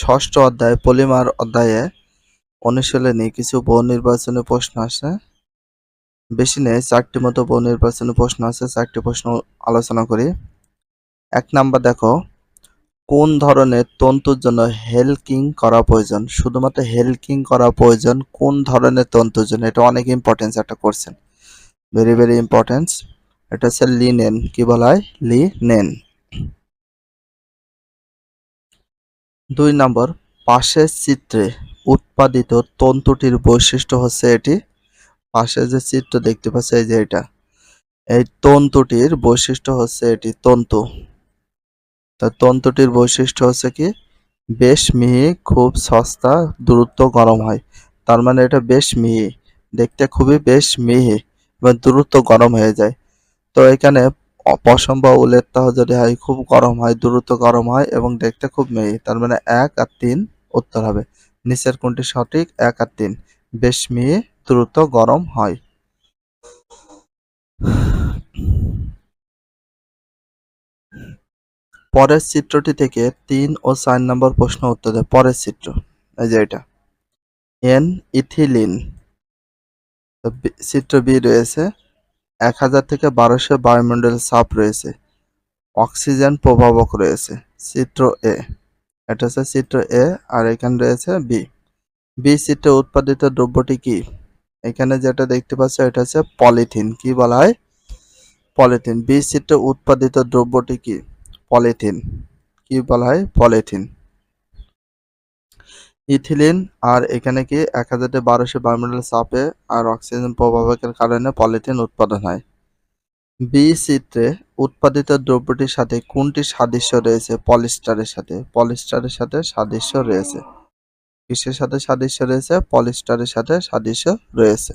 ষষ্ঠ অধ্যায়, পলিমার অধ্যায়ে অনুশীলনী কিছু বহু নির্বাচনী প্রশ্ন আছে। বেশি নেই চারটি মতো বহু নির্বাচনী প্রশ্ন আছে, চারটি প্রশ্ন আলোচনা করি। এক নাম্বার দেখো, কোন ধরনের তন্তুর জন্য হেলকিং করা প্রয়োজন? শুধুমাত্র হেলকিং করা প্রয়োজন কোন ধরনের তন্তুর জন্য? এটা অনেক ইম্পর্টেন্স একটা কোশ্চেন ভেরি ভেরি ইম্পর্টেন্স এটা হচ্ছে লিনেন, কি বলা হয়? লিনেন। দুই নম্বর, পাশের চিত্রে উৎপাদিত তন্তুটির বৈশিষ্ট্য হচ্ছে এটি। পাশে যে চিত্র দেখতে পাচ্ছ, এই যে এটা। এই তন্তুটির বৈশিষ্ট্য হচ্ছে এটি তন্তু। তা তন্তুটির বৈশিষ্ট্য হচ্ছে কি? বেশ মিহি, খুব সস্তা দ্রুত গরম হয়। তার মানে এটা বেশ মিহি। দেখতে খুবই বেশ মিহি এবং দ্রুত গরম হয়ে যায়। তো এখানে পশম বা যদি হয়, খুব গরম হয়, দ্রুত গরম হয় এবং দেখতে খুব মেয়ে তার মানে এক আর তিন উত্তর হবে। নিচের কোনটি সঠিক? এক আর তিন। বেশ মেয়ে দ্রুত গরম হয়। পরের চিত্রটি থেকে তিন ও চার নম্বর প্রশ্ন উত্তর দেয়। পরের চিত্র, এই যে এটা। N ethylene. চিত্র বি রয়েছে। এক হাজার থেকে বারোশো বায়ুমণ্ডল চাপ রয়েছে। অক্সিজেন প্রভাবক রয়েছে। চিত্র এ। এটা হচ্ছে চিত্র এ আর এখানে রয়েছে বি। বি চিত্রে উৎপাদিত দ্রব্যটি কি? এখানে যেটা দেখতে পাচ্ছ, এটা হচ্ছে পলিথিন। কি বলা হয়? পলিথিন। বি চিত্রে উৎপাদিত দ্রব্যটি কি? পলিথিন। কি বলা হয়? পলিথিন। ইথিলিন আর এখানে কি এক হাজারটি বারোশো বায়ুমণ্ডল চাপে আর অক্সিজেন প্রভাবকের কারণে পলিথিন উৎপাদন হয়। বি চিত্রে উৎপাদিত দ্রব্যটির সাথে কোনটি সাদৃশ্য রয়েছে? পলিস্টারের সাথে। পলিস্টারের সাথে সাদৃশ্য রয়েছে। কিসের সাথে সাদৃশ্য রয়েছে? পলিস্টারের সাথে সাদৃশ্য রয়েছে।